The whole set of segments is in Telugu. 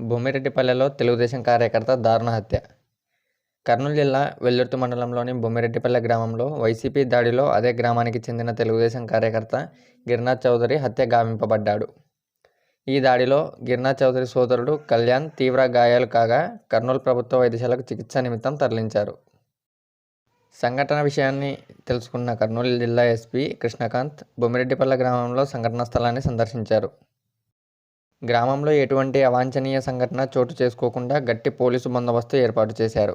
బొమ్మిరెడ్డిపల్లెలో తెలుగుదేశం కార్యకర్త దారుణ హత్య. కర్నూలు జిల్లా వెల్లుర్తి మండలంలోని బొమ్మిరెడ్డిపల్లె గ్రామంలో వైసీపీ దాడిలో అదే గ్రామానికి చెందిన తెలుగుదేశం కార్యకర్త గిరినాథ్ చౌదరి హత్య గావింపబడ్డాడు. ఈ దాడిలో గిరినాథ్ చౌదరి సోదరుడు కళ్యాణ్ తీవ్ర గాయాలు కాగా కర్నూలు ప్రభుత్వ వైద్యశాలకు చికిత్స నిమిత్తం తరలించారు. సంఘటన విషయాన్ని తెలుసుకున్న కర్నూలు జిల్లా ఎస్పీ కృష్ణకాంత్ బొమ్మిరెడ్డిపల్లె గ్రామంలో సంఘటనా స్థలాన్ని సందర్శించారు. గ్రామంలో ఎటువంటి అవాంఛనీయ సంఘటన చోటు చేసుకోకుండా గట్టి పోలీసు బందోబస్తు ఏర్పాటు చేశారు.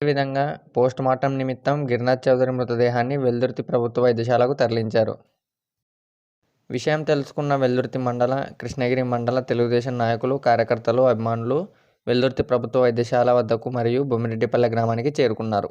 అదేవిధంగా పోస్ట్ మార్టం నిమిత్తం గిరినాథ్ చౌదరి మృతదేహాన్ని వెల్దుర్తి ప్రభుత్వ వైద్యశాలకు తరలించారు. విషయం తెలుసుకున్న వెల్దుర్తి మండల కృష్ణగిరి మండల తెలుగుదేశం నాయకులు కార్యకర్తలు అభిమానులు వెల్దుర్తి ప్రభుత్వ వైద్యశాల వద్దకు మరియు బొమ్మిరెడ్డిపల్లె గ్రామానికి చేరుకున్నారు.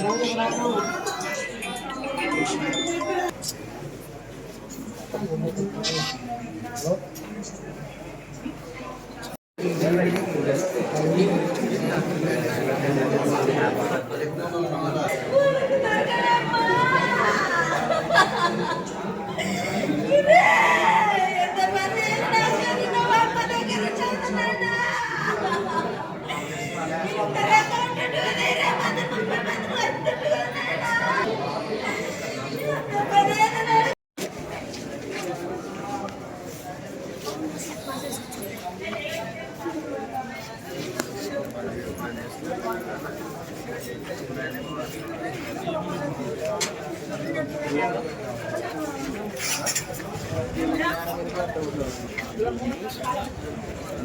Gracias. Gracias.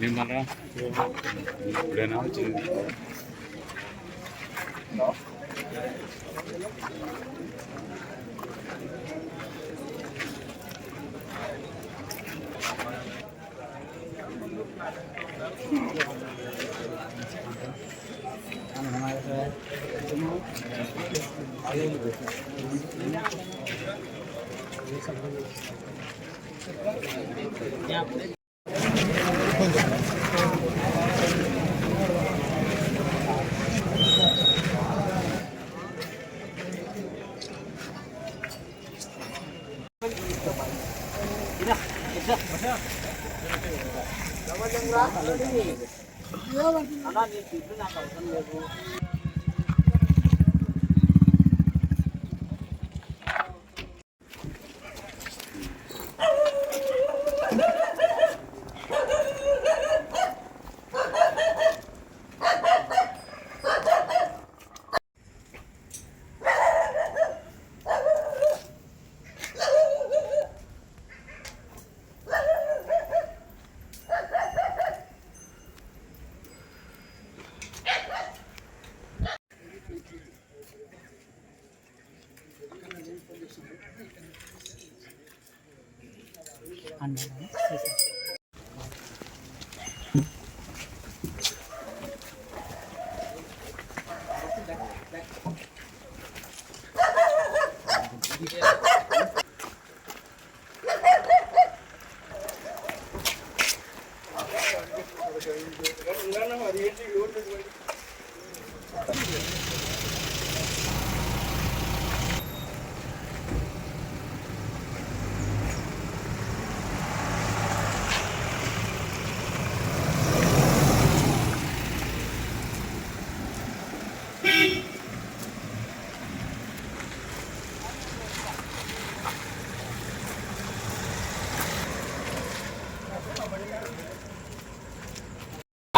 మిమ్మల్ని ఇప్పుడైనా వచ్చింది అన్నా నీకు ఇప్పుడు నాకు అవసరం లేదు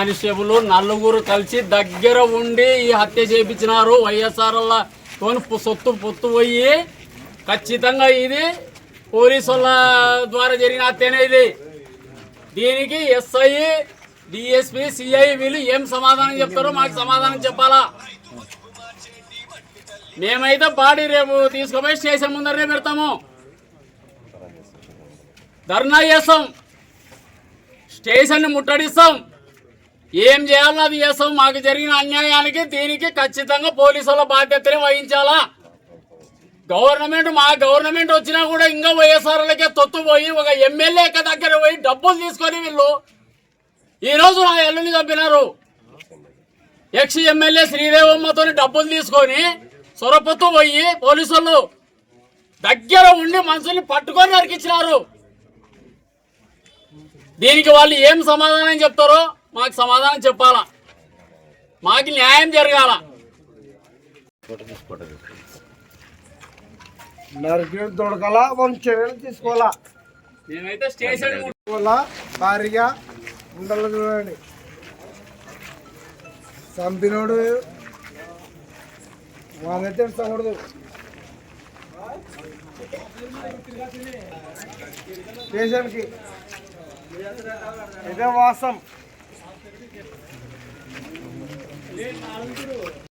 కానిస్టేబుల్ నలుగురు కలిసి దగ్గర ఉండి ఈ హత్య చేయించినారు. వైఎస్ఆర్ తోని సొత్తు పొత్తు పోయి ఖచ్చితంగా ఇది పోలీసుల ద్వారా జరిగిన హత్యనే ఇది. దీనికి ఎస్ఐ డిఎస్పి సిఐ వీళ్ళు ఏం సమాధానం చెప్తారో మాకు సమాధానం చెప్పాలా? మేమైతే బాడీ రేపు తీసుకుపోయి స్టేషన్ ముందరనే పెడతాము. ధర్నా చేస్తాం. స్టేషన్ని ముట్టడిస్తాం. ఏం చేయాలో అది చేస్తాం మాకు జరిగిన అన్యాయానికి దీనికి ఖచ్చితంగా పోలీసుల బాధ్యతని వహించాలా? గవర్నమెంట్ మా గవర్నమెంట్ వచ్చినా కూడా ఇంకా వైఎస్ఆర్లకే తొత్తు పోయి ఒక ఎమ్మెల్యే దగ్గర పోయి డబ్బులు తీసుకొని వీళ్ళు ఈరోజు ఆ నా ఎల్లుని చంపినారు. ఎక్స్ ఎమ్మెల్యే శ్రీదేవమ్మతో డబ్బులు తీసుకొని సొరపత్తు పోయి పోలీసులు దగ్గర ఉండి మనుషుల్ని పట్టుకొని నరికిచ్చినారు దీనికి వాళ్ళు ఏం సమాధానం చెప్తారో మాకు సమాధానం చెప్పాలా? మాకు న్యాయం జరగాల? నరికి దొడకల మనం చర్యలు తీసుకోవాలా? మేమైతే స్టేషన్ ము- తీసుకోవాలా భారీగా ఉండాలి చూడండి. చంపినోడు వాళ్ళైతే స్టేషన్కి. ఇదే వాసం. 내 나름대로